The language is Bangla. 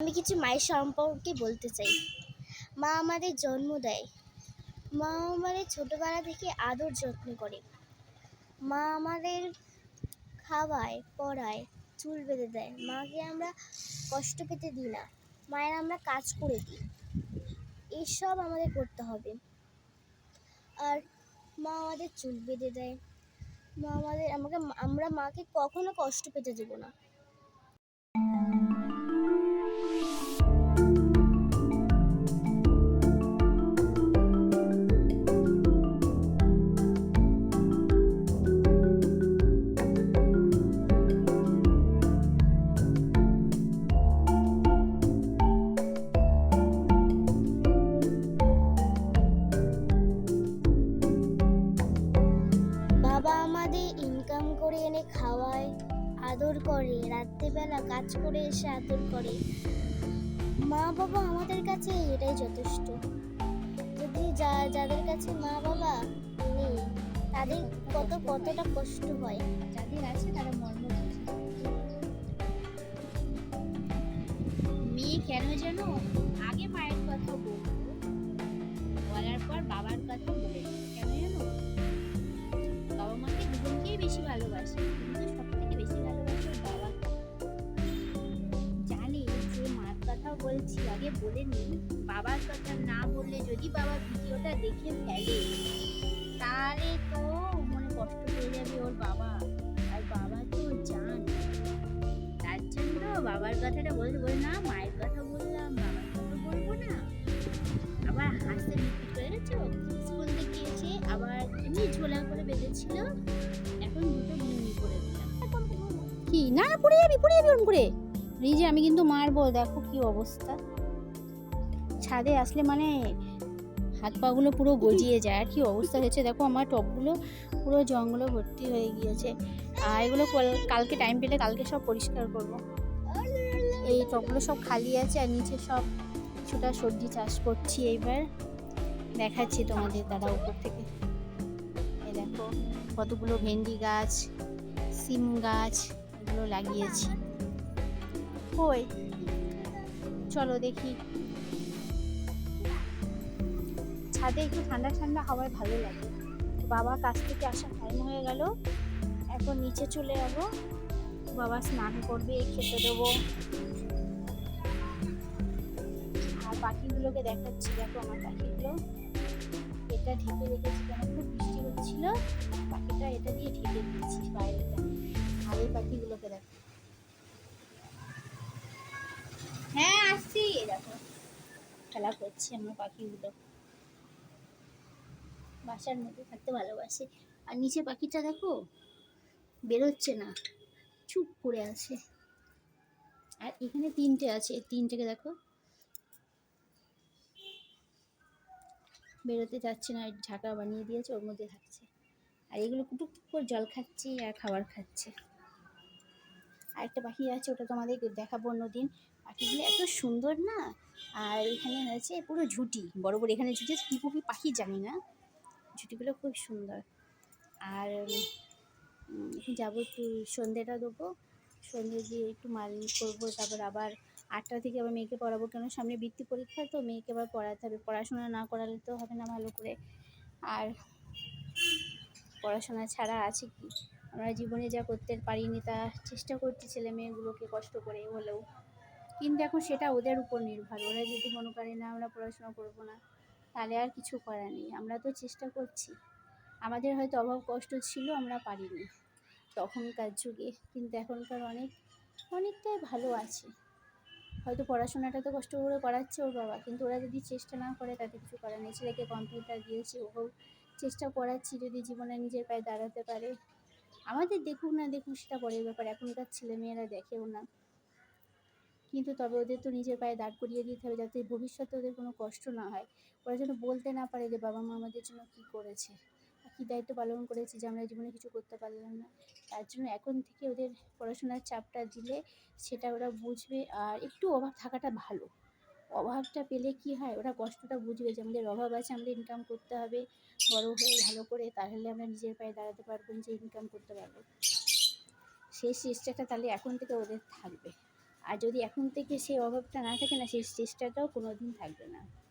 আমি কিছু মায়ের সম্পর্কে বলতে চাই। মা আমাদের জন্ম দেয়। মা আমাদের ছোটোবেলা থেকে আদর যত্ন করে। মা আমাদের খাওয়ায়, পড়ায়, চুল বেঁধে দেয়। মাকে আমরা কষ্ট পেতে দিই না। মায়ের আমরা কাজ করে দিই। এইসব আমাদের করতে হবে। আর মা আমাদের চুল বেঁধে দেয়। মা আমাদের, আমাকে, আমরা মাকে কখনো কষ্ট পেতে দেবো না। আদর করে, রাত্রিবেলা কাজ করে এসে আদর করে। মা বাবা আমাদের কাছে এটাই যথেষ্ট। যদি যা, যাদের কাছে মা বাবা নেই, তাদের কত, কতটা কষ্ট হয়। যাদের আছে তারা মর্ম মেয়ে কেন যেন আগে মায়ের কথা বলতো, বলার পর বাবার কথা বলে। কেন জানো? বাবা মাকে দুজনকেই বেশি ভালোবাসে। বলছি, আগে বলে নি। বাবার কথা না বললে যদি বাবা ভিডিওটা দেখে ফেলে, তাহলে তো মনে কষ্ট পেয়ে যাবে ওর বাবা। আর বাবা তো জান। তার জন্য বাবার কথাটা বলতে বল না, মায়ের কথা বললাম, বাবার কথা বলব না। আবার হাসতে বিক্রি করে গেছো? স্কুল থেকে এসে আবার এমনি ঝোলা করে বেঁধেছিল। এখন দুটো বিউনি করে দিলাম। কি? না পড়ে যাবি পড়ে যাবি করে। যে আমি কিন্তু মারবো, দেখো কি অবস্থা। ছাদে আসলে মানে হাত পাগুলো পুরো গজিয়ে যায়, আর কি অবস্থা হয়েছে দেখো আমার টপগুলো পুরো জঙ্গলে ভর্তি হয়ে গিয়েছে। আর এগুলো কল- কালকে টাইম পেলে কালকে সব পরিষ্কার করব। এই টপগুলো সব খালি আছে, আর নিচে সব কিছুটা সবজি চাষ করছি এইবার। দেখাচ্ছি তোমাদের দাদা উপর থেকে। এই দেখো কতগুলো ভেন্ডি গাছ, সিম গাছ, এগুলো লাগিয়েছি। কই? চলো দেখি। ছাদে একটু ঠান্ডা ঠান্ডা হাওয়ায় ভালো লাগে। বাবা কাছ থেকে আসা টাইম হয়ে গেল। এখন নিচে চলে যাব। বাবা স্নান করবে, খেতে দেবো। আর পাখিগুলোকে দেখাচ্ছি, দেখো আমার পাখিগুলো। এটা ঢেকে রেখেছি, কেন খুব বৃষ্টি হচ্ছিল। পাখিটা এটা দিয়ে ঢেকে দিয়েছি বাইরেটা। আর এই পাখিগুলোকে দেখো দেখো খেলা করছে আমার পাখিগুলো। বাসার মধ্যে থাকতে ভালোবাসে। আর নিচে পাখিটা দেখো, বেরোচ্ছে না, চুপ করে আছে। আর এখানে তিনটে আছে তিনটেকে দেখো। বেরোতে যাচ্ছে না ঢাকা বানিয়ে দিয়েছে, ওর মধ্যে থাকছে। আর এগুলো কুটুক করে জল খাচ্ছে আর খাবার খাচ্ছে। আর একটা পাখি আছে, ওটা তোমাদের দেখাবো অন্যদিন। পাখিগুলো এত সুন্দর না? আর এখানে আছে পুরো ঝুটি, বড় বড় এখানে ঝুটি কি পুকি পাখি জানি না। ঝুটিগুলো খুব সুন্দর। আর যাব একটু সন্ধেটা দেবো। সন্ধে দিয়ে একটু মালিশ করব, তারপর আবার আটটা থেকে আবার মেয়েকে পড়াবো, কেন সামনে বৃত্তি পরীক্ষা, তো মেয়েকে আবার পড়াতে হবে। পড়াশোনা না করালে তো হবে না ভালো করে। আর পড়াশোনা ছাড়া আছে কি? আমরা জীবনে যা করতে পারিনি, তা চেষ্টা করছি ছেলে মেয়েগুলোকে কষ্ট করে হলেও। কিন্তু এখন সেটা ওদের উপর নির্ভর। ওরা যদি মনে করে, না, আমরা পড়াশোনা করব না, তাহলে আর কিছু করার নেই। আমরা তো চেষ্টা করছি। আমাদের হয়তো অভাব কষ্ট ছিল, আমরা পারিনি তখনকার যুগে। কিন্তু এখনকার অনেক, অনেকটাই ভালো আছে। হয়তো পড়াশোনাটা তো কষ্ট করে করাচ্ছে ওর বাবা। কিন্তু ওরা যদি চেষ্টা না করে, তাতে কিছু করার নেই। ছেলেকে কম্পিউটার দিয়েছি ওকেও চেষ্টা করাচ্ছি যদি জীবনে নিজের পায়ে দাঁড়াতে পারে। আমাদের দেখুক না দেখুক সেটা পরের ব্যাপার, এখনকার ছেলেমেয়েরা দেখেও না। কিন্তু তবে ওদের তো নিজের পায়ে দাঁড় করিয়ে দিতে হবে যাতে ভবিষ্যতে ওদের কোনো কষ্ট না হয়। ওরা যেন বলতে না পারে যে বাবা মা আমাদের জন্য কী করেছে কী দায়িত্ব পালন করেছে যে আমরা জীবনে কিছু করতে পারলাম না। তার জন্য এখন থেকে ওদের পড়াশোনার চাপটা দিলে সেটা ওরা বুঝবে আর একটু অভাব থাকাটা ভালো। অভাবটা পেলে কি হয়? ওরা কষ্টটা বুঝবে যে আমাদের অভাব আছে, আমাদের ইনকাম করতে হবে। বড় হয়ে ভালো করে তাহলে আমরা নিজের পায়ে দাঁড়াতে পারব, নিজে ইনকাম করতে পারব। সেই চেষ্টাটা তাহলে এখন থেকে ওদের থাকবে। আর যদি এখন থেকে সেই অভাবটা না থাকে না, সেই চেষ্টাটাও কোনো দিন থাকবে না।